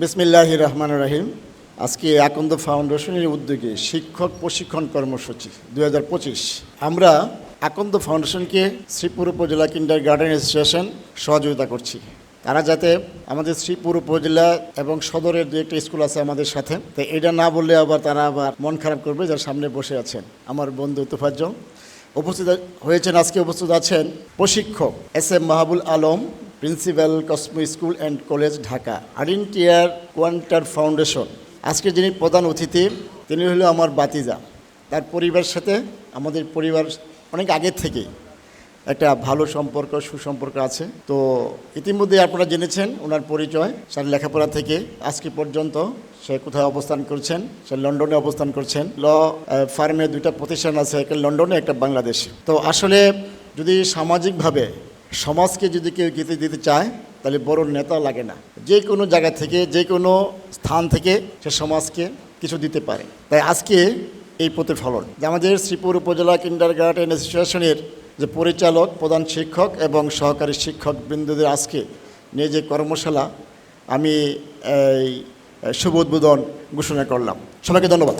বিসমিল্লাহ রহমান রাহিম। আজকে আকন্দ ফাউন্ডেশনের উদ্যোগে শিক্ষক প্রশিক্ষণ কর্মসূচি দু হাজার পঁচিশ। আমরা আকন্দ ফাউন্ডেশনকে শ্রীপুর উপজেলা কিন্ডার গার্ডেন অ্যাসোসিয়েশন সহযোগিতা করছি। তারা যাতে আমাদের শ্রীপুর উপজেলা এবং সদরের দু একটা স্কুল আছে আমাদের সাথে। তো এটা না বললে আবার তারা আবার মন খারাপ করবে যার সামনে বসে আছেন আমার বন্ধু তুফাজ্জল। উপস্থিত হয়েছেন, আজকে উপস্থিত আছেন প্রশিক্ষক S M Mahbul Alam principal Cosmo school and college Dhaka, আরিনটিয়ার কোয়ান্টার foundation. আজকে যিনি প্রধান অতিথি, তিনি হলো আমার বাতিজা। তার পরিবারের সাথে, আমাদের পরিবার অনেক আগের থেকেই একটা ভালো সম্পর্ক, সুসম্পর্ক আছে। তো ইতিমধ্যে আপনারা জেনেছেন ওনার পরিচয় স্যার লেখাপড়া থেকে আজকে পর্যন্ত সে কোথায় অবস্থান করছেন, সে লন্ডনে অবস্থান করছেন। ল ফার্মে দুইটা প্রতিষ্ঠান আছে, একটা লন্ডনে, একটা বাংলাদেশে। তো আসলে যদি সামাজিকভাবে সমাজকে যদি কেউ গীতে দিতে চায়, তাহলে বড় নেতা লাগে না। যে কোনো জায়গা থেকে, যে কোনো স্থান থেকে সে সমাজকে কিছু দিতে পারে। তাই আজকে এই প্রতিফলন, যে আমাদের শ্রীপুর উপজেলা কিন্ডার গার্ডেন অ্যাসোসিয়েশনের যে পরিচালক, প্রধান শিক্ষক এবং সহকারী শিক্ষক বৃন্দদের আজকে নিয়ে যে কর্মশালা, আমি এই শুভ উদ্বোধন ঘোষণা করলাম। সবাইকে ধন্যবাদ।